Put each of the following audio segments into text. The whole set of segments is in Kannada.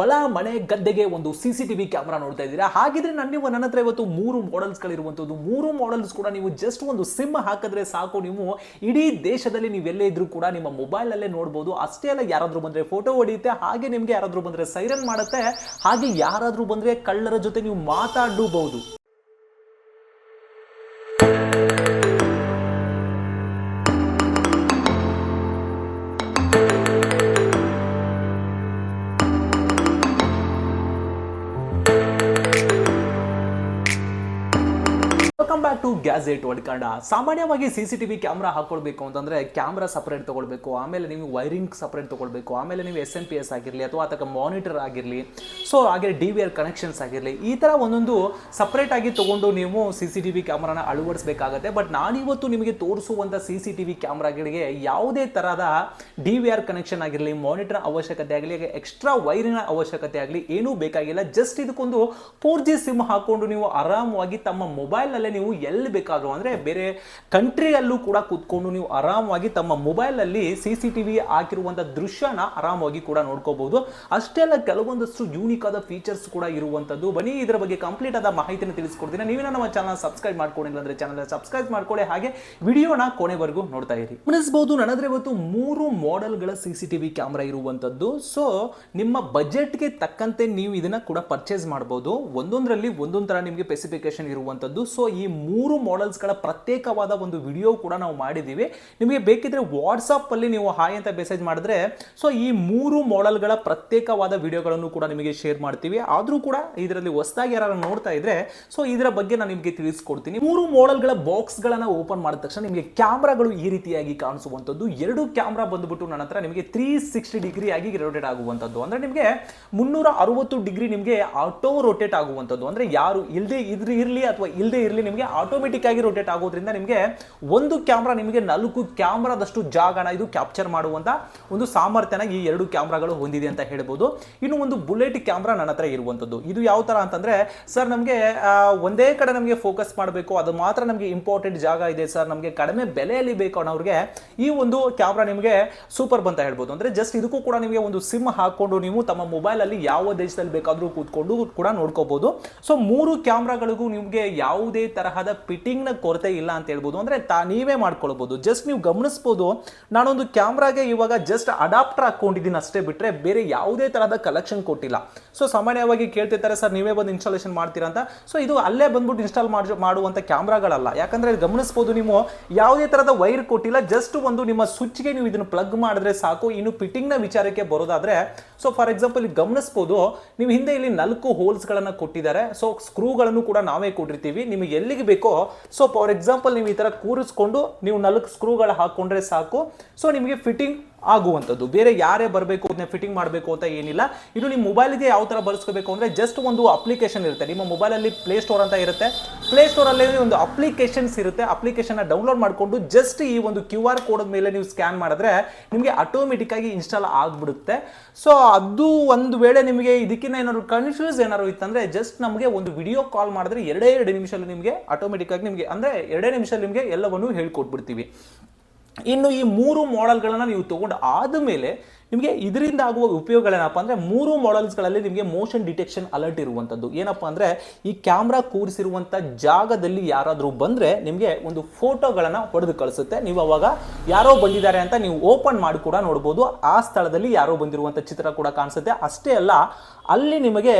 ಹೊಲ, ಮನೆ, ಗದ್ದೆಗೆ ಒಂದು C C T V camera ನೋಡ್ತಾ ಇದ್ದೀರಾ? ಹಾಗಿದ್ರೆ ನನ್ನ ನೀವು ನನ್ನ ಹತ್ರ ಇವತ್ತು ಮೂರು ಮಾಡೆಲ್ಸ್ಗಳಿರುವಂಥದ್ದು ಮೂರು ಮಾಡೆಲ್ಸ್ ಕೂಡ ನೀವು ಜಸ್ಟ್ ಒಂದು ಸಿಮ್ ಹಾಕಿದ್ರೆ ಸಾಕು. ನೀವು ಇಡೀ ದೇಶದಲ್ಲಿ ನೀವು ಎಲ್ಲೇ ಇದ್ರೂ ಕೂಡ ನಿಮ್ಮ ಮೊಬೈಲಲ್ಲೇ ನೋಡ್ಬೋದು. ಅಷ್ಟೇ ಅಲ್ಲ, ಯಾರಾದರೂ ಬಂದರೆ ಫೋಟೋ ಹೊಡೆಯುತ್ತೆ, ಹಾಗೆ ನಿಮಗೆ ಯಾರಾದರೂ ಬಂದರೆ ಸೈರನ್ ಮಾಡುತ್ತೆ. ಹಾಗೆ ಯಾರಾದರೂ ಬಂದರೆ ಕಳ್ಳರ ಜೊತೆ ನೀವು ಮಾತಾಡಬಹುದು ಬ್ಯಾಕ್ ಟು ಗ್ಯಾಜೆಟ್ ಕನ್ನಡ. ಸಾಮಾನ್ಯವಾಗಿ C C T V camera ಹಾಕೊಳ್ಬೇಕು ಅಂತಂದ್ರೆ ಕ್ಯಾಮ್ರಾ ಸಪ್ರೇಟ್ ತಗೊಳ್ಬೇಕು. ಆಮೇಲೆ ನೀವು ವೈರಿಂಗ್ ಸಪ್ರೇಟ್ ತಗೊಳ್ಬೇಕು. ಆಮೇಲೆ ನೀವು ಎಸ್ ಎನ್ ಪಿ ಎಸ್ ಆಗಿರಲಿ ಅಥವಾ ಅದಕ್ಕೆ ಮಾನಿಟರ್ ಆಗಿರಲಿ. ಸೊ ಹಾಗೆ ಡಿ ವಿ ಆರ್ ಕನೆಕ್ಷನ್ಸ್ ಆಗಿರಲಿ. ಈ ಥರ ಒಂದೊಂದು ಸಪರೇಟ್ ಆಗಿ ತಗೊಂಡು ನೀವು ಸಿ ಸಿ ಟಿ ವಿ ಕ್ಯಾಮ್ರಾನ ಅಳವಡಿಸಬೇಕಾಗತ್ತೆ. ಬಟ್ ನಾನಿವತ್ತು ನಿಮಗೆ ತೋರಿಸುವಂಥ ಸಿ ಸಿ ಟಿ ಕ್ಯಾಮ್ರಾಗಳಿಗೆ ಯಾವುದೇ ಥರದ ಡಿ ವಿ ಆರ್ ಕನೆಕ್ಷನ್ ಆಗಿರಲಿ ಮಾನಿಟರ್ ಅವಶ್ಯಕತೆ ಆಗಲಿ ಎಕ್ಸ್ಟ್ರಾ ವೈರಿನ ಅವಶ್ಯಕತೆ ಆಗಲಿ, ಏನೂ ಬೇಕಾಗಿಲ್ಲ. ಜಸ್ಟ್ ಇದಕ್ಕೊಂದು ಫೋರ್ ಜಿ ಸಿಮ್ ಹಾಕೊಂಡು ನೀವು ಆರಾಮವಾಗಿ ತಮ್ಮ ಮೊಬೈಲ್ನಲ್ಲೇ ನೀವು ಎಲ್ಲಿ ಬೇಕಾದರೂ, ಅಂದರೆ ಬೇರೆ ಕಂಟ್ರಿಯಲ್ಲೂ ಕೂಡ ಕೂತ್ಕೊಂಡು ನೀವು ಆರಾಮವಾಗಿ ತಮ್ಮ ಮೊಬೈಲಲ್ಲಿ ಸಿ ಸಿ ಟಿ ವಿ ಹಾಕಿರುವಂಥ ದೃಶ್ಯನ ಆರಾಮವಾಗಿ ಕೂಡ ನೋಡ್ಕೋಬಹುದು. ಅಷ್ಟೇ ಅಲ್ಲ, ಕೆಲವೊಂದಷ್ಟು ಯೂನಿಕ್ ಆದ ಫೀಚರ್ಸ್ ಕೂಡ ಇರುವಂಥದ್ದು ಬನ್ನಿ, ಇದರ ಬಗ್ಗೆ ಕಂಪ್ಲೀಟ್ ಆದ ಮಾಹಿತಿನ ತಿಳಿಸ್ಕೊಡ್ತೀನಿ. ನೀವೇನ ನಮ್ಮ ಚಾನಲ್ ಸಬ್ಸ್ಕ್ರೈಬ್ ಮಾಡ್ಕೊಂಡಿಲ್ಲ ಅಂದ್ರೆ ಚಾನಲ್ ಸಬ್ಸ್ಕ್ರೈಬ್ ಮಾಡ್ಕೊಳ್ಳಿ. ಹಾಗೆ ವಿಡಿಯೋನ ಕೊನೆವರೆಗೂ ನೋಡ್ತಾ ಇರಿ. ಗಮನಿಸಬಹುದು ನನ್ನದ್ರೆ ಇವತ್ತು ಮೂರು ಮಾಡೆಲ್ಗಳ C C T V camera ಇರುವಂಥದ್ದು ಸೊ ನಿಮ್ಮ ಬಜೆಟ್ಗೆ ತಕ್ಕಂತೆ ನೀವು ಇದನ್ನ ಕೂಡ ಪರ್ಚೇಸ್ ಮಾಡ್ಬೋದು. ಒಂದೊಂದರಲ್ಲಿ ಒಂದೊಂದು ಥರ ನಿಮಗೆ ಸ್ಪೆಸಿಫಿಕೇಶನ್ ಇರುವಂಥದ್ದು ಸೊ ಈ ಮೂರು ಮಾಡೆಲ್ಸ್ಗಳ ಪ್ರತ್ಯೇಕವಾದ ಒಂದು ವಿಡಿಯೋ ಕೂಡ ನಾವು ಮಾಡಿದ್ದೀವಿ. ನಿಮಗೆ ಬೇಕಿದ್ರೆ ವಾಟ್ಸಪ್ಪಲ್ಲಿ ನೀವು ಹಾಯ್ ಅಂತ ಮೆಸೇಜ್ ಮಾಡಿದ್ರೆ ಸೊ ಈ ಮೂರು ಮಾಡೆಲ್ಗಳ ಪ್ರತ್ಯೇಕವಾದ ವಿಡಿಯೋಗಳನ್ನು ಕೂಡ ನಿಮಗೆ ಶೇರ್ ಮಾಡ್ತೀವಿ. ಆದರೂ ಕೂಡ ಇದರಲ್ಲಿ ಹೊಸದಾಗಿ ಯಾರು ನೋಡ್ತಾ ಇದ್ರೆ ಸೊ ಇದರ ಬಗ್ಗೆ ನಾನು ನಿಮಗೆ ತಿಳಿಸ್ಕೊಡ್ತೀನಿ. ಮೂರು ಮಾಡೆಲ್ಗಳ ಬಾಕ್ಸ್ಗಳನ್ನು ಓಪನ್ ಮಾಡಿದ ತಕ್ಷಣ ನಿಮಗೆ ಕ್ಯಾಮ್ರಾಗಳು ಈ ರೀತಿಯಾಗಿ ಕಾಣಿಸುವಂಥದ್ದು. ಎರಡು ಕ್ಯಾಮ್ರಾ ಬಂದುಬಿಟ್ಟು ನನ್ನ ಹತ್ರ ನಿಮಗೆ ತ್ರೀ ಸಿಕ್ಸ್ಟಿ ಡಿಗ್ರಿ ಆಗಿ ರೊಟೇಟ್ ಆಗುವಂಥದ್ದು. ಅಂದರೆ ನಿಮಗೆ ಮುನ್ನೂರ ಅರವತ್ತು ಡಿಗ್ರಿ ನಿಮಗೆ ಆಟೋ ರೊಟೇಟ್ ಆಗುವಂಥದ್ದು. ಅಂದರೆ ಯಾರು ಇಲ್ಲದೆ ಇದ್ರ ಇರಲಿ ಅಥವಾ ಇಲ್ಲದೆ ಇರಲಿ ನಿಮಗೆ ಆಟೋಮೆಟಿಕ್ ಆಗಿ ರೊಟೇಟ್ ಆಗೋದ್ರಿಂದ ನಿಮಗೆ ಒಂದು ಕ್ಯಾಮ್ರಾ ನಿಮಗೆ ನಾಲ್ಕು ಕ್ಯಾಮ್ರಾದಷ್ಟು ಜಾಗನ ಇದು ಕ್ಯಾಪ್ಚರ್ ಮಾಡುವಂತ ಒಂದು ಸಾಮರ್ಥ್ಯನ ಈ ಎರಡು ಕ್ಯಾಮ್ರಾಗಳು ಹೊಂದಿದೆ ಅಂತ ಹೇಳ್ಬೋದು. ಇನ್ನು ಒಂದು ಬುಲೆಟ್ ಕ್ಯಾಮ್ರಾ ನನ್ನ ಹತ್ರ ಇರುವಂಥದ್ದು ಇದು ಯಾವ ತರ ಅಂತಂದ್ರೆ ಸರ್ ನಮಗೆ ಒಂದೇ ಕಡೆ ನಮಗೆ ಫೋಕಸ್ ಮಾಡಬೇಕು, ಅದು ಮಾತ್ರ ನಮಗೆ ಇಂಪಾರ್ಟೆಂಟ್ ಜಾಗ ಇದೆ ಸರ್ ನಮಗೆ ಕಡಿಮೆ ಬೆಲೆಯಲ್ಲಿ ಬೇಕು ಅನ್ನೋರಿಗೆ ಈ ಒಂದು ಕ್ಯಾಮ್ರಾ ನಿಮಗೆ ಸೂಪರ್ ಬಂತ ಹೇಳ್ಬೋದು. ಅಂದ್ರೆ ಜಸ್ಟ್ ಇದಕ್ಕೂ ಕೂಡ ನಿಮಗೆ ಒಂದು ಸಿಮ್ ಹಾಕ್ಕೊಂಡು ನೀವು ತಮ್ಮ ಮೊಬೈಲ್ ಅಲ್ಲಿ ಯಾವ ದೇಶದಲ್ಲಿ ಬೇಕಾದರೂ ಕೂತ್ಕೊಂಡು ಕೂಡ ನೋಡ್ಕೋಬೋದು. ಸೊ ಮೂರು ಕ್ಯಾಮ್ರಾಗಳಿಗೂ ನಿಮಗೆ ಯಾವುದೇ ತರಹದ ಫಿಟ್ಟಿಂಗ್ನ ಕೊರತೆ ಇಲ್ಲ ಅಂತ ಹೇಳ್ಬೋದು. ಅಂದ್ರೆ ತಾ, ನೀವೇ ಮಾಡ್ಕೊಳ್ಬೋದು. ಜಸ್ಟ್ ನೀವು ಗಮನಿಸಬಹುದು ನಾನೊಂದು ಕ್ಯಾಮ್ರಾಗೆ ಇವಾಗ ಜಸ್ಟ್ ಅಡಾಪ್ಟರ್ ಹಾಕೊಂಡಿದ್ದೀನಿ ಅಷ್ಟೇ ಬಿಟ್ರೆ ಬೇರೆ ಯಾವುದೇ ತರಹದ ಕಲೆಕ್ಷನ್ ಕೊಟ್ಟಿಲ್ಲ. ಸೊ ಸಾಮಾನ್ಯವಾಗಿ ಕೇಳ್ತಿರ್ತಾರೆ, ಸರ್, ನೀವೇ ಬಂದು ಇನ್ಸ್ಟಾಲೇಷನ್ ಮಾಡ್ತೀರಾ ಅಂತ. ಸೊ ಇದು ಅಲ್ಲೇ ಬಂದ್ಬಿಟ್ಟು ಇನ್ಸ್ಟಾಲ್ ಮಾಡಿ ಮಾಡುವಂಥ ಕ್ಯಾಮ್ರಾಗಳಲ್ಲ. ಯಾಕಂದ್ರೆ ಗಮನಿಸಬಹುದು ನೀವು, ಯಾವುದೇ ಥರದ ವೈರ್ ಕೊಟ್ಟಿಲ್ಲ. ಜಸ್ಟ್ ಒಂದು ನಿಮ್ಮ ಸ್ವಿಚ್ಗೆ ನೀವು ಇದನ್ನು ಪ್ಲಗ್ ಮಾಡಿದ್ರೆ ಸಾಕು. ಇನ್ನು ಫಿಟ್ಟಿಂಗ್ನ ವಿಚಾರಕ್ಕೆ ಬರೋದಾದ್ರೆ ಸೊ ಫಾರ್ ಎಕ್ಸಾಂಪಲ್ ಇಲ್ಲಿ ಗಮನಿಸಬಹುದು ನೀವು ಹಿಂದೆ ಇಲ್ಲಿ ನಾಲ್ಕು ಹೋಲ್ಸ್ ಗಳನ್ನ ಕೊಟ್ಟಿದ್ದಾರೆ. ಸೊ ಸ್ಕ್ರೂಗಳನ್ನು ಕೂಡ ನಾವೇ ಕೊಟ್ಟಿರ್ತೀವಿ. ನಿಮಗೆ ಎಲ್ಲಿಗೆ ಬೇಕೋ ಸೊ ಫಾರ್ ಎಕ್ಸಾಂಪಲ್ ನೀವು ಈ ತರ ಕೂರಿಸ್ಕೊಂಡು ನೀವು ನಾಲ್ಕು ಸ್ಕ್ರೂಗಳು ಹಾಕೊಂಡ್ರೆ ಸಾಕು. ಸೊ ನಿಮಗೆ ಫಿಟ್ಟಿಂಗ್ ಆಗುವಂಥದ್ದು. ಬೇರೆ ಯಾರೇ ಬರಬೇಕು ಅದನ್ನ ಫಿಟ್ಟಿಂಗ್ ಮಾಡಬೇಕು ಅಂತ ಏನಿಲ್ಲ. ಇದು ನಿಮ್ಮ ಮೊಬೈಲ್ಗೆ ಯಾವ ಥರ ಬಳಸ್ಕೋಬೇಕು ಅಂದರೆ ಜಸ್ಟ್ ಒಂದು ಅಪ್ಲಿಕೇಶನ್ ಇರುತ್ತೆ. ನಿಮ್ಮ ಮೊಬೈಲಲ್ಲಿ ಪ್ಲೇ ಸ್ಟೋರ್ ಅಂತ ಇರುತ್ತೆ. ಪ್ಲೇ ಸ್ಟೋರಲ್ಲಿ ಒಂದು ಅಪ್ಲಿಕೇಶನ್ಸ್ ಇರುತ್ತೆ. ಅಪ್ಲಿಕೇಶನ್ನ ಡೌನ್ಲೋಡ್ ಮಾಡಿಕೊಂಡು ಜಸ್ಟ್ ಈ ಒಂದು ಕ್ಯೂ ಆರ್ ಕೋಡ್ ಮೇಲೆ ನೀವು ಸ್ಕ್ಯಾನ್ ಮಾಡಿದ್ರೆ ನಿಮಗೆ ಆಟೋಮೆಟಿಕ್ಕಾಗಿ ಇನ್ಸ್ಟಾಲ್ ಆಗಿಬಿಡುತ್ತೆ. ಸೊ ಅದು ಒಂದು ವೇಳೆ ನಿಮಗೆ ಇದಕ್ಕಿಂತ ಏನಾದ್ರು ಕನ್ಫ್ಯೂಸ್ ಏನಾದ್ರು ಇತ್ತಂದರೆ ಜಸ್ಟ್ ನಮಗೆ ಒಂದು ವಿಡಿಯೋ ಕಾಲ್ ಮಾಡಿದ್ರೆ ಎರಡೇ ಎರಡು ನಿಮಿಷದಲ್ಲಿ ನಿಮಗೆ ಆಟೋಮೆಟಿಕ್ಕಾಗಿ ನಿಮಗೆ, ಅಂದರೆ ಎರಡೇ ನಿಮಿಷದಲ್ಲಿ ನಿಮಗೆ ಎಲ್ಲವನ್ನೂ ಹೇಳ್ಕೊಟ್ಬಿಡ್ತೀವಿ. ಇನ್ನು ಈ ಮೂರು ಮಾಡೆಲ್ಗಳನ್ನು ನೀವು ತಗೊಂಡು ಆದಮೇಲೆ ನಿಮಗೆ ಇದರಿಂದ ಆಗುವ ಉಪಯೋಗಗಳೇನಪ್ಪ ಅಂದರೆ ಮೂರು ಮಾಡೆಲ್ಸ್ಗಳಲ್ಲಿ ನಿಮಗೆ ಮೋಷನ್ ಡಿಟೆಕ್ಷನ್ ಅಲರ್ಟ್ ಇರುವಂಥದ್ದು ಏನಪ್ಪ ಅಂದರೆ ಈ ಕ್ಯಾಮ್ರಾ ಕೂರಿಸಿರುವಂಥ ಜಾಗದಲ್ಲಿ ಯಾರಾದರೂ ಬಂದರೆ ನಿಮಗೆ ಒಂದು ಫೋಟೋಗಳನ್ನು ಹೊಡೆದು ಕಳಿಸುತ್ತೆ. ನೀವು ಅವಾಗ ಯಾರೋ ಬಂದಿದ್ದಾರೆ ಅಂತ ನೀವು ಓಪನ್ ಮಾಡಿ ಕೂಡ ನೋಡ್ಬೋದು. ಆ ಸ್ಥಳದಲ್ಲಿ ಯಾರೋ ಬಂದಿರುವಂಥ ಚಿತ್ರ ಕೂಡ ಕಾಣಿಸುತ್ತೆ. ಅಷ್ಟೇ ಅಲ್ಲ, ಅಲ್ಲಿ ನಿಮಗೆ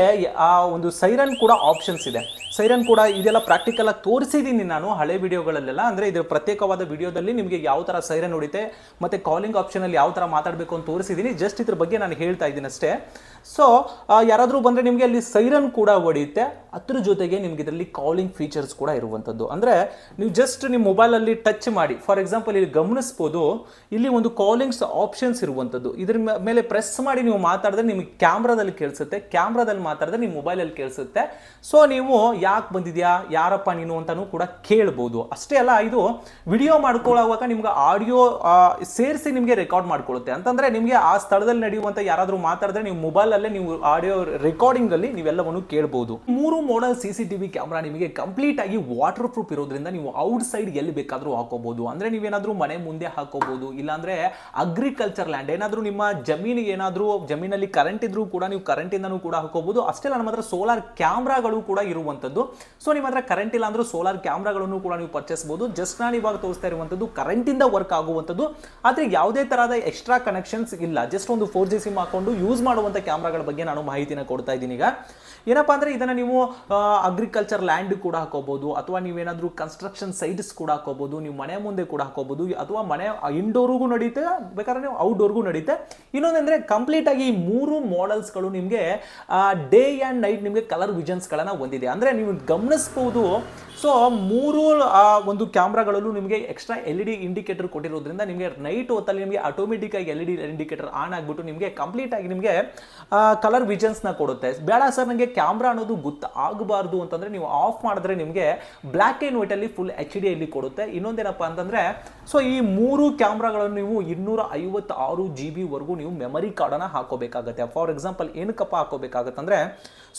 ಆ ಒಂದು ಸೈರನ್ ಕೂಡ ಆಪ್ಷನ್ಸ್ ಇದೆ. ಸೈರನ್ ಕೂಡ ಇದೆಲ್ಲ ಪ್ರಾಕ್ಟಿಕಲ್ ಆಗಿ ತೋರಿಸಿದ್ದೀನಿ ನಾನು ಹಳೆ ವಿಡಿಯೋಗಳಲ್ಲೆಲ್ಲ. ಅಂದರೆ ಇದರ ಪ್ರತ್ಯೇಕವಾದ ವಿಡಿಯೋದಲ್ಲಿ ನಿಮಗೆ ಯಾವ ಥರ ಸೈರನ್ ಹೊಡಿತೆ, ಮತ್ತು ಕಾಲಿಂಗ್ ಆಪ್ಷನಲ್ಲಿ ಯಾವ ಥರ ಮಾತಾಡಬೇಕು ಅಂತ ತೋರಿಸಿದ್ದೀನಿ ಜಸ್ಟ್ ಇದ್ರ ಬಗ್ಗೆ ನಾನು ಹೇಳ್ತಾ ಇದ್ದೀನಿ ಅಷ್ಟೇ. ಸೊ ಯಾರಾದರೂ ಬಂದರೆ ನಿಮಗೆ ಅಲ್ಲಿ ಸೈರನ್ ಕೂಡ ಹೊಡೆಯುತ್ತೆ ಅದ್ರ ಜೊತೆಗೆ ನಿಮ್ಗೆ ಇದರಲ್ಲಿ ಕಾಲಿಂಗ್ ಫೀಚರ್ಸ್ ಕೂಡ ಇರುವಂಥದ್ದು ಅಂದರೆ ನೀವು ಜಸ್ಟ್ ನಿಮ್ಮ ಮೊಬೈಲಲ್ಲಿ ಟಚ್ ಮಾಡಿ. ಫಾರ್ ಎಕ್ಸಾಂಪಲ್ ಇಲ್ಲಿ ಗಮನಿಸ್ಬೋದು, ಇಲ್ಲಿ ಒಂದು ಕಾಲಿಂಗ್ಸ್ ಆಪ್ಷನ್ಸ್ ಇರುವಂಥದ್ದು ಇದ್ರ ಮೇಲೆ ಪ್ರೆಸ್ ಮಾಡಿ ನೀವು ಮಾತಾಡಿದ್ರೆ ನಿಮಗೆ ಕ್ಯಾಮ್ರಾದಲ್ಲಿ ಕೇಳಿಸುತ್ತೆ. ಕ್ಯಾಮ್ರಾದಲ್ಲಿ ಮಾತಾಡಿದ್ರೆ ನಿಮ್ಮ ಮೊಬೈಲಲ್ಲಿ ಕೇಳಿಸುತ್ತೆ. ಸೊ ನೀವು ಯಾಕೆ ಬಂದಿದ್ಯಾ? ಯಾರಪ್ಪ ನೀನು ಅಂತಲೂ ಕೂಡ ಕೇಳ್ಬೋದು. ಅಷ್ಟೇ ಅಲ್ಲ, ಇದು ವಿಡಿಯೋ ಮಾಡ್ಕೊಳ್ಳೋವಾಗ ನಿಮ್ಗೆ ಆಡಿಯೋ ಸೇರಿಸಿ ನಿಮಗೆ ರೆಕಾರ್ಡ್ ಮಾಡ್ಕೊಳ್ಳುತ್ತೆ. ಅಂತಂದರೆ ನಿಮಗೆ ಆ ಸ್ಥಳದಲ್ಲಿ ನಡೆಯುವಂತ ಯಾರಾದರೂ ಮಾತಾಡಿದ್ರೆ ನೀವು ಮೊಬೈಲಲ್ಲೇ ನೀವು ಆಡಿಯೋ ರೆಕಾರ್ಡಿಂಗ್ ಅಲ್ಲಿ ನೀವೆಲ್ಲವನ್ನು ಕೇಳಬಹುದು ಮೂರು ಮಾಡೆಲ್ ಸಿ ಸಿ ಟಿವಿ ಕ್ಯಾಮ್ರಾ ನಿಮಗೆ ಕಂಪ್ಲೀಟ್ ಆಗಿ ವಾಟರ್ ಪ್ರೂಫ್ ಇರೋದ್ರಿಂದ ನೀವು ಔಟ್ ಸೈಡ್ ಎಲ್ಲಿ ಬೇಕಾದರೂ ಹಾಕೋಬಹುದು ಅಂದ್ರೆ ನೀವೇನಾದ್ರೂ ಮನೆ ಮುಂದೆ ಹಾಕೋಬಹುದು ಇಲ್ಲಾಂದ್ರೆ ಅಗ್ರಿಕಲ್ಚರ್ ಲ್ಯಾಂಡ್ ಏನಾದ್ರೂ ನಿಮ್ಮ ಜಮೀನಿಗೆ ಏನಾದ್ರೂ, ಜಮೀನಲ್ಲಿ ಕರೆಂಟ್ ಇದ್ರೂ ಕೂಡ ನೀವು ಕರೆಂಟ್ ಇಂದ ಕೂಡ ಹಾಕೋಬಹುದು ಅಷ್ಟೇ ನಮ್ಮ ಹತ್ರ ಸೋಲಾರ್ ಕ್ಯಾಮ್ರಾಗಳು ಕೂಡ ಇರುವಂತದ್ದು. ಸೊ ನಿಮ್ಮ ಹತ್ರ ಕರೆಂಟ್ ಇಲ್ಲ ಅಂದ್ರೂ ಸೋಲಾರ್ ಕ್ಯಾಮ್ರಾಗಳನ್ನು ಕೂಡ ನೀವು ಪರ್ಚೇಸ್ಬಹುದು ಜಸ್ಟ್ ನಾನು ಇವಾಗ ತೋರಿಸ್ತಾ ಇರುವಂತದ್ದು ಕರೆಂಟ್ ಇಂದ ವರ್ಕ್ ಆಗುವಂತದ್ದು. ಆದ್ರೆ ಯಾವುದೇ ತರಹದ ಎಕ್ಸ್ಟ್ರಾ ಕನೆಕ್ಷನ್ಸ್ ಇಲ್ಲ. ಜಸ್ಟ್ ಒಂದು ಫೋರ್ ಜಿ ಸಿಮ್ ಹಾಕೊಂಡು ಯೂಸ್ ಮಾಡುವಂಥ ಕ್ಯಾಮ್ರಾಗಳ ಬಗ್ಗೆ ನಾನು ಮಾಹಿತಿನ ಕೊಡ್ತಾ ಇದ್ದೀನಿ ಈಗ. ಏನಪ್ಪಾ ಅಂದರೆ ಇದನ್ನ ನೀವು ಅಗ್ರಿಕಲ್ಚರ್ ಲ್ಯಾಂಡ್ ಕೂಡ ಹಾಕೋಬಹುದು ಅಥವಾ ನೀವೇನಾದರೂ ಕನ್ಸ್ಟ್ರಕ್ಷನ್ ಸೈಟ್ಸ್ ಕೂಡ ಹಾಕೋಬಹುದು ನೀವು ಮನೆ ಮುಂದೆ ಕೂಡ ಹಾಕೋಬಹುದು ಅಥವಾ ಮನೆ ಇಂಡೋರ್ಗೂ ನಡೀತೆ, ಬೇಕಾದ್ರೆ ನೀವು ಔಟ್ಡೋರ್ಗೂ ನಡೀತೆ. ಇನ್ನೊಂದಂದರೆ ಕಂಪ್ಲೀಟ್ ಆಗಿ ಈ ಮೂರು ಮಾಡೆಲ್ಸ್ಗಳು ನಿಮಗೆ ಡೇ ಆ್ಯಂಡ್ ನೈಟ್ ನಿಮಗೆ ಕಲರ್ ವಿಷನ್ಸ್ಗಳನ್ನು ಹೊಂದಿದೆ. ಅಂದರೆ ನೀವು ಗಮನಿಸ್ಬೋದು ಸೊ ಮೂರು ಒಂದು ಕ್ಯಾಮ್ರಾಗಳಲ್ಲೂ ನಿಮಗೆ extra L E D indicator ಕೊಟ್ಟಿರೋದ್ರಿಂದ ನಿಮಗೆ ನೈಟ್ ಹೊತ್ತಲ್ಲಿ ನಿಮಗೆ ಆಟೋಮೆಟಿಕ್ ಆಗಿ L E D indicator on ಆಗಿಬಿಟ್ಟು ನಿಮಗೆ ಕಂಪ್ಲೀಟ್ ಆಗಿ ನಿಮಗೆ ಕಲರ್ ವಿಜನ್ಸ್ನ ಕೊಡುತ್ತೆ. ಬೇಡ ಸರ್ ನನಗೆ ಕ್ಯಾಮ್ರಾ ಅನ್ನೋದು ಗೊತ್ತಾಗಬಾರ್ದು ಅಂತಂದರೆ ನೀವು ಆಫ್ ಮಾಡಿದ್ರೆ ನಿಮಗೆ ಬ್ಲ್ಯಾಕ್ ಆ್ಯಂಡ್ ವೈಟಲ್ಲಿ ಫುಲ್ ಎಚ್ ಡಿ ಅಲ್ಲಿ ಕೊಡುತ್ತೆ. ಇನ್ನೊಂದೇನಪ್ಪ ಅಂತಂದ್ರೆ ಸೊ ಈ ಮೂರು ಕ್ಯಾಮ್ರಾಗಳನ್ನು ನೀವು ಇನ್ನೂರ ಐವತ್ತಾರು ಜಿ ಬಿವರೆಗೂ ನೀವು ಮೆಮರಿ ಕಾರ್ಡನ್ನು ಹಾಕೋಬೇಕಾಗತ್ತೆ. ಫಾರ್ ಎಕ್ಸಾಂಪಲ್ ಏನಕ್ಕಪ್ಪ ಹಾಕೋಬೇಕಾಗತ್ತಂದರೆ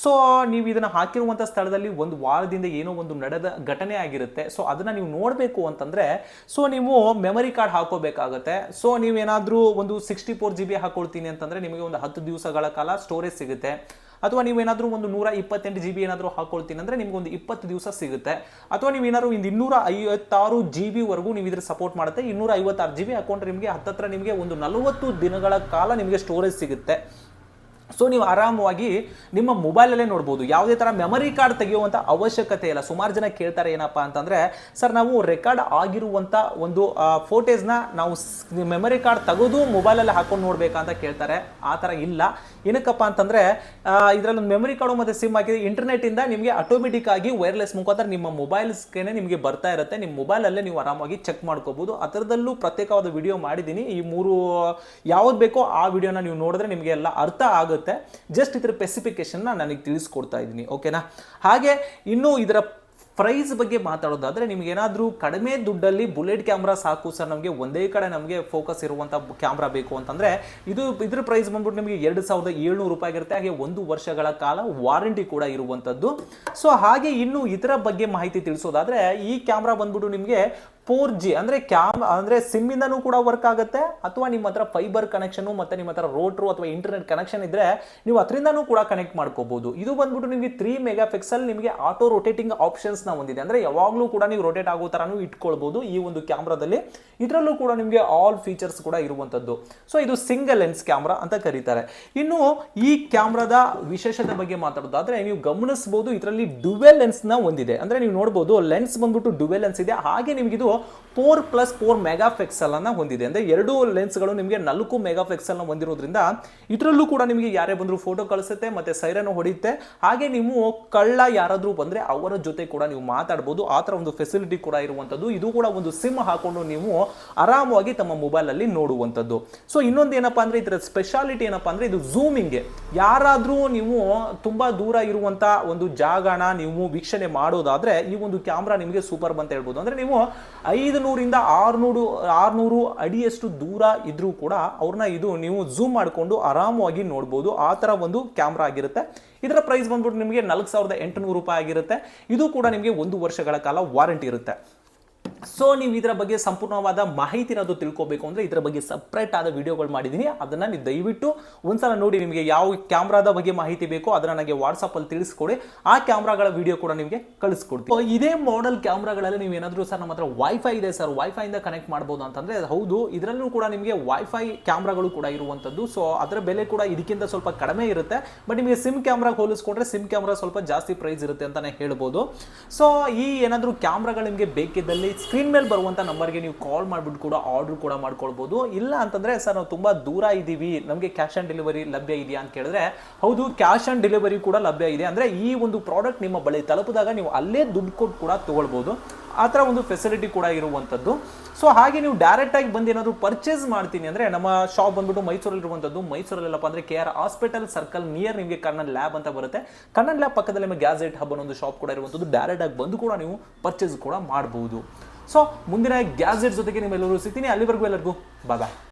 ಸೊ ನೀವು ಇದನ್ನ ಹಾಕಿರುವಂಥ ಸ್ಥಳದಲ್ಲಿ ಒಂದು ವಾರದಿಂದ ಏನೋ ಒಂದು ನಡೆದ ಘಟನೆ ಆಗಿರುತ್ತೆ. ಸೊ ಅದನ್ನ ನೀವು ನೋಡಬೇಕು ಅಂತಂದ್ರೆ ಸೊ ನೀವು ಮೆಮರಿ ಕಾರ್ಡ್ ಹಾಕೋಬೇಕಾಗತ್ತೆ. ಸೊ ನೀವೇನಾದರೂ ಒಂದು ಸಿಕ್ಸ್ಟಿ ಫೋರ್ ಜಿ ಬಿ ಹಾಕೊಳ್ತೀನಿ ಅಂತಂದ್ರೆ ನಿಮಗೆ ಒಂದು ಹತ್ತು ದಿವಸಗಳ ಕಾಲ ಸ್ಟೋರೇಜ್ ಸಿಗುತ್ತೆ. ಅಥವಾ ನೀವೇನಾದ್ರೂ ಒಂದು ನೂರ ಇಪ್ಪತ್ತೆಂಟು ಜಿ ಬಿ ಏನಾದರೂ ಹಾಕೊಳ್ತೀನಿ ಅಂದರೆ ನಿಮ್ಗೆ ಒಂದು ಇಪ್ಪತ್ತು ದಿವಸ ಸಿಗುತ್ತೆ. ಅಥವಾ ನೀವೇನಾದ್ರು ಒಂದು ಇನ್ನೂರ ಐವತ್ತಾರು ಜಿ ಬಿವರೆಗೂ ನೀವು ಇದ್ರ ಸಪೋರ್ಟ್ ಮಾಡುತ್ತೆ. ಇನ್ನೂರ ಐವತ್ತಾರು ಜಿ ಬಿ ಹಾಕೊಂಡ್ರೆ ನಿಮಗೆ ಹತ್ತತ್ರ ನಿಮಗೆ ಒಂದು ನಲವತ್ತು ದಿನಗಳ ಕಾಲ ನಿಮಗೆ ಸ್ಟೋರೇಜ್ ಸಿಗುತ್ತೆ. ಸೊ ನೀವು ಆರಾಮವಾಗಿ ನಿಮ್ಮ ಮೊಬೈಲಲ್ಲೇ ನೋಡ್ಬೋದು. ಯಾವುದೇ ಥರ ಮೆಮರಿ ಕಾರ್ಡ್ ತೆಗೆಯುವಂಥ ಅವಶ್ಯಕತೆ ಇಲ್ಲ. ಸುಮಾರು ಜನ ಕೇಳ್ತಾರೆ, ಏನಪ್ಪ ಅಂತಂದರೆ ಸರ್ ನಾವು ರೆಕಾರ್ಡ್ ಆಗಿರುವಂಥ ಒಂದು ಫೋಟೇಸ್ನ ನಾವು ಮೆಮರಿ ಕಾರ್ಡ್ ತೆಗೆದು ಮೊಬೈಲಲ್ಲಿ ಹಾಕೊಂಡು ನೋಡಬೇಕಂತ ಕೇಳ್ತಾರೆ. ಆ ಥರ ಇಲ್ಲ. ಏನಕ್ಕಪ್ಪ ಅಂತಂದರೆ ಇದರಲ್ಲಿ ಒಂದು ಮೆಮರಿ ಕಾರ್ಡು ಮತ್ತು ಸಿಮ್ ಹಾಕಿದ್ರೆ ಇಂಟರ್ನೆಟ್ಟಿಂದ ನಿಮಗೆ ಆಟೋಮೆಟಿಕ್ ಆಗಿ ವೈರ್ಲೆಸ್ ಮುಖಾಂತರ ನಿಮ್ಮ ಮೊಬೈಲ್ಸ್ಗೆ ನಿಮಗೆ ಬರ್ತಾ ಇರುತ್ತೆ. ನಿಮ್ಮ ಮೊಬೈಲಲ್ಲೇ ನೀವು ಆರಾಮಾಗಿ ಚೆಕ್ ಮಾಡ್ಕೋಬೋದು. ಅದರದಲ್ಲೂ ಪ್ರತ್ಯೇಕವಾದ ವಿಡಿಯೋ ಮಾಡಿದ್ದೀನಿ. ಈ ಮೂರು, ಯಾವ್ದು ಬೇಕೋ ಆ ವಿಡಿಯೋನ ನೀವು ನೋಡಿದ್ರೆ ನಿಮಗೆ ಎಲ್ಲ ಅರ್ಥ ಆಗುತ್ತೆ. ಜಸ್ಟ್ ಇದರ ಸ್ಪೆಸಿಫಿಕೇಶನ್ನ ನನಗೆ ತಿಳಿಸ್ಕೊಡ್ತಾ ಇದ್ದೀನಿ ಓಕೆನಾ ಹಾಗೆ ಇನ್ನು ಇದರ ಪ್ರೈಸ್ ಬಗ್ಗೆ ಮಾತಾಡೋದಾದರೆ ನಿಮಗೇನಾದರೂ ಕಡಿಮೆ ದುಡ್ಡಲ್ಲಿ ಬುಲೆಟ್ ಕ್ಯಾಮ್ರಾ ಸಾಕು ಸರ್, ನಮಗೆ ಒಂದೇ ಕಡೆ ನಮಗೆ ಫೋಕಸ್ ಇರುವಂಥ ಕ್ಯಾಮ್ರಾ ಬೇಕು ಅಂತಂದರೆ ಇದು ಇದ್ರ ಪ್ರೈಸ್ ಬಂದ್ಬಿಟ್ಟು ನಿಮಗೆ ಎರಡು ಸಾವಿರದ ಏಳ್ನೂರು ರೂಪಾಯಿ ಇರುತ್ತೆ ಹಾಗೆ ಒಂದು ವರ್ಷಗಳ ಕಾಲ ವಾರಂಟಿ ಕೂಡ ಇರುವಂಥದ್ದು ಸೊ ಹಾಗೆ ಇನ್ನು ಇದರ ಬಗ್ಗೆ ಮಾಹಿತಿ ತಿಳಿಸೋದಾದರೆ ಈ ಕ್ಯಾಮ್ರಾ ಬಂದ್ಬಿಟ್ಟು ನಿಮಗೆ ಫೋರ್ ಜಿ ಅಂದ್ರೆ ಕ್ಯಾಮ್ ಅಂದ್ರೆ ಸಿಮ್ ಇಂದನೂ ಕೂಡ ವರ್ಕ್ ಆಗುತ್ತೆ. ಅಥವಾ ನಿಮ್ಮ ಹತ್ರ ಫೈಬರ್ ಕನೆಕ್ಷನ್ ಮತ್ತೆ ನಿಮ್ಮ ಹತ್ರ ರೋಟ್ರು ಅಥವಾ ಇಂಟರ್ನೆಟ್ ಕನೆಕ್ಷನ್ ಇದ್ರೆ ನೀವು ಅದರಿಂದನೂ ಕೂಡ ಕನೆಕ್ಟ್ ಮಾಡ್ಕೋಬಹುದು ಇದು ಬಂದ್ಬಿಟ್ಟು ನಿಮಗೆ ತ್ರೀ ಮೆಗಾ ಪಿಕ್ಸಲ್ ನಿಮಗೆ ಆಟೋ ರೊಟೇಟಿಂಗ್ ಆಪ್ಷನ್ಸ್ನ ಹೊಂದಿದೆ ಅಂದ್ರೆ ಯಾವಾಗಲೂ ಕೂಡ ನೀವು ರೊಟೇಟ್ ಆಗೋ ತರನು ಇಟ್ಕೊಳ್ಬಹುದು ಈ ಒಂದು ಕ್ಯಾಮ್ರಾದಲ್ಲಿ ಇದರಲ್ಲೂ ಕೂಡ ನಿಮಗೆ ಆಲ್ ಫೀಚರ್ಸ್ ಕೂಡ ಇರುವಂತದ್ದು ಸೊ ಇದು ಸಿಂಗಲ್ ಲೆನ್ಸ್ ಕ್ಯಾಮ್ರಾ ಅಂತ ಕರೀತಾರೆ. ಇನ್ನು ಈ ಕ್ಯಾಮ್ರಾದ ವಿಶೇಷತೆ ಬಗ್ಗೆ ಮಾತಾಡೋದಾದ್ರೆ ನೀವು ಗಮನಿಸಬಹುದು ಇದರಲ್ಲಿ ಡುವೆಲ್ ಲೆನ್ಸ್ನ ಹೊಂದಿದೆ ಅಂದ್ರೆ ನೀವು ನೋಡಬಹುದು ಲೆನ್ಸ್ ಬಂದ್ಬಿಟ್ಟು ಡುವೆಲ್ ಲೆನ್ಸ್ ಇದೆ. ಹಾಗೆ ನಿಮಗಿದು four plus four megapixel ಅನ್ನ ಹೊಂದಿದೆ. ಅಂದ್ರೆ ಎರಡು ಲೆನ್ಸ್ಗಳು ನಿಮಗೆ ನಾಲ್ಕು ಮೆಗಾ ಪಿಕ್ಸೆಲ್ನ ಹೊಂದಿರೋದ್ರಿಂದ ಇದರಲ್ಲೂ ಕೂಡ ನಿಮಗೆ ಯಾರೇ ಬಂದರೂ ಫೋಟೋ ಕಳಿಸುತ್ತೆ, ಮತ್ತೆ ಸೈರನ್ ಹೊಡೆಯುತ್ತೆ. ಹಾಗೆ ನೀವು ಕಳ್ಳ ಯಾರಾದರೂ ಬಂದ್ರೆ ಅವರ ಜೊತೆ ಕೂಡ ನೀವು ಮಾತಾಡ್ಬೋದು. ಆ ಥರ ಒಂದು ಫೆಸಿಲಿಟಿ ಕೂಡ ಇರುವಂಥದ್ದು. ಇದು ಕೂಡ ಒಂದು ಸಿಮ್ ಹಾಕೊಂಡು ನೀವು ಆರಾಮವಾಗಿ ತಮ್ಮ ಮೊಬೈಲ್ ಅಲ್ಲಿ ನೋಡುವಂಥದ್ದು. ಸೊ ಇನ್ನೊಂದು ಏನಪ್ಪಾ ಅಂದ್ರೆ ಇದರ ಸ್ಪೆಷಾಲಿಟಿ ಏನಪ್ಪಾ ಅಂದ್ರೆ ಇದು ಝೂಮಿಂಗ್ ಯಾರಾದರೂ ನೀವು ತುಂಬಾ ದೂರ ಇರುವಂಥ ಒಂದು ಜಾಗಣ ನೀವು ವೀಕ್ಷಣೆ ಮಾಡೋದಾದ್ರೆ ಈ ಒಂದು ಕ್ಯಾಮ್ರಾ ನಿಮಗೆ ಸೂಪರ್ ಅಂತ ಹೇಳ್ಬೋದು. ಅಂದ್ರೆ ನೀವು ಐದು ನೂರಿಂದ ಆರುನೂರು, ಆರ್ನೂರು ಅಡಿಯಷ್ಟು ದೂರ ಇದ್ದರೂ ಕೂಡ ಅವ್ರನ್ನ ಇದು ನೀವು ಝೂಮ್ ಮಾಡಿಕೊಂಡು ಆರಾಮವಾಗಿ ನೋಡ್ಬೋದು. ಆ ಥರ ಒಂದು ಕ್ಯಾಮ್ರಾ ಆಗಿರುತ್ತೆ. ಇದರ ಪ್ರೈಸ್ ಬಂದ್ಬಿಟ್ಟು ನಿಮಗೆ ನಾಲ್ಕು ಸಾವಿರದ ಎಂಟುನೂರು ರೂಪಾಯಿ ಆಗಿರುತ್ತೆ. ಇದು ಕೂಡ ನಿಮಗೆ ಒಂದು ವರ್ಷಗಳ ಕಾಲ ವಾರಂಟಿ ಇರುತ್ತೆ. ಸೊ ನೀವು ಇದರ ಬಗ್ಗೆ ಸಂಪೂರ್ಣವಾದ ಮಾಹಿತಿ ಅನ್ನೋದು ತಿಳ್ಕೋಬೇಕು ಅಂದ್ರೆ ಇದರ ಬಗ್ಗೆ ಸಪ್ರೇಟ್ ಆದ ವಿಡಿಯೋಗಳು ಮಾಡಿದ್ದೀನಿ. ಅದನ್ನ ನೀವು ದಯವಿಟ್ಟು ಒಂದ್ಸಲ ನೋಡಿ ನಿಮಗೆ ಯಾವ ಕ್ಯಾಮ್ರಾದ ಬಗ್ಗೆ ಮಾಹಿತಿ ಬೇಕೋ ಅದನ್ನ ನನಗೆ ವಾಟ್ಸಪ್ ಅಲ್ಲಿ ತಿಳಿಸ್ಕೊಡಿ. ಆ ಕ್ಯಾಮ್ರಾಗಳ ವಿಡಿಯೋ ಕೂಡ ನಿಮಗೆ ಕಳಿಸ್ಕೊಡ್ತೀವಿ ಇದೇ ಮಾಡೆಲ್ ಕ್ಯಾಮ್ರಾಗಳಲ್ಲಿ ನೀವು ಏನಾದರೂ ಸರ್ ನಮ್ಮ ಹತ್ರ ವೈಫೈ ಇದೆ ಸರ್ ವೈಫೈ ಇಂದ ಕನೆಕ್ಟ್ ಮಾಡ್ಬೋದು ಅಂತಂದ್ರೆ ಹೌದು, ಇದರಲ್ಲೂ ಕೂಡ ನಿಮಗೆ ವೈಫೈ ಕ್ಯಾಮ್ರಾಗಳು ಕೂಡ ಇರುವಂತದ್ದು. ಸೊ ಅದರ ಬೆಲೆ ಕೂಡ ಇದಕ್ಕಿಂತ ಸ್ವಲ್ಪ ಕಡಿಮೆ ಇರುತ್ತೆ. ಬಟ್ ನಿಮಗೆ ಸಿಮ್ ಕ್ಯಾಮ್ರಾ ಹೋಲಿಸ್ಕೊಂಡ್ರೆ ಸಿಮ್ ಕ್ಯಾಮ್ರಾ ಸ್ವಲ್ಪ ಜಾಸ್ತಿ ಪ್ರೈಸ್ ಇರುತ್ತೆ ಅಂತಾನೆ ಹೇಳ್ಬೋದು. ಸೊ ಈ ಏನಾದರೂ ಕ್ಯಾಮ್ರಾಗಳು ನಿಮಗೆ ಬೇಕಿದ್ದಲ್ಲಿ ಸ್ಕ್ರೀನ್ ಮೇಲೆ ಬರುವಂತ ನಂಬರ್ಗೆ ನೀವು ಕಾಲ್ ಮಾಡ್ಬಿಟ್ಟು ಕೂಡ ಆರ್ಡರ್ ಕೂಡ ಮಾಡ್ಕೊಳ್ಬೋದು. ಇಲ್ಲ ಅಂತಂದ್ರೆ, ಸರ್, ನಾವು ತುಂಬಾ ದೂರ ಇದ್ದೀವಿ. ನಮಗೆ ಕ್ಯಾಶ್ ಆನ್ ಡೆಲಿವರಿ ಲಭ್ಯ ಇದೆಯಾ ಅಂತ ಕೇಳಿದ್ರೆ, ಹೌದು ಕ್ಯಾಶ್ ಆನ್ ಡೆಲಿವರಿ ಕೂಡ ಲಭ್ಯ ಇದೆ. ಅಂದ್ರೆ ಈ ಒಂದು ಪ್ರಾಡಕ್ಟ್ ನಿಮ್ಮ ಬಳಿ ತಲುಪಿದಾಗ ನೀವು ಅಲ್ಲೇ ದುಡ್ಡು ಕೊಟ್ಟು ಕೂಡ ತಗೊಳ್ಬೋದು. ಆ ಥರ ಒಂದು ಫೆಸಿಲಿಟಿ ಕೂಡ ಇರುವಂಥದ್ದು. ಸೊ ಹಾಗೆ ನೀವು ಡೈರೆಕ್ಟ್ ಆಗಿ ಬಂದು ಏನಾದರೂ ಪರ್ಚೇಸ್ ಮಾಡ್ತೀನಿ ಅಂದ್ರೆ ನಮ್ಮ ಶಾಪ್ ಬಂದ್ಬಿಟ್ಟು ಮೈಸೂರಲ್ಲಿರುವಂಥದ್ದು ಮೈಸೂರಲ್ಲಪ್ಪ ಅಂದ್ರೆ K R hospital circle near ನಿಮಗೆ ಕಣ್ಣನ್ ಲ್ಯಾಬ್ ಅಂತ ಬರುತ್ತೆ. ಕಣ್ಣನ್ ಲ್ಯಾಬ್ ಪಕ್ಕದಲ್ಲಿ ನಿಮಗೆ ಗ್ಯಾಜೆಟ್ ಹಬ್ ಅನ್ನೋ ಒಂದು ಶಾಪ್ ಕೂಡ ಇರುವಂಥದ್ದು. ಡೈರೆಕ್ಟ್ ಆಗಿ ಬಂದು ಕೂಡ ನೀವು ಪರ್ಚೇಸ್ ಕೂಡ ಮಾಡಬಹುದು ಸೊ ಮುಂದಿನ ಗ್ಯಾಜೆಟ್ ಜೊತೆಗೆ ನಿಮ್ಮೆಲ್ಲರೂ ಸಿಗ್ತೀನಿ. ಅಲ್ಲಿವರೆಗೂ ಎಲ್ಲರಿಗೂ ಬಾಯ್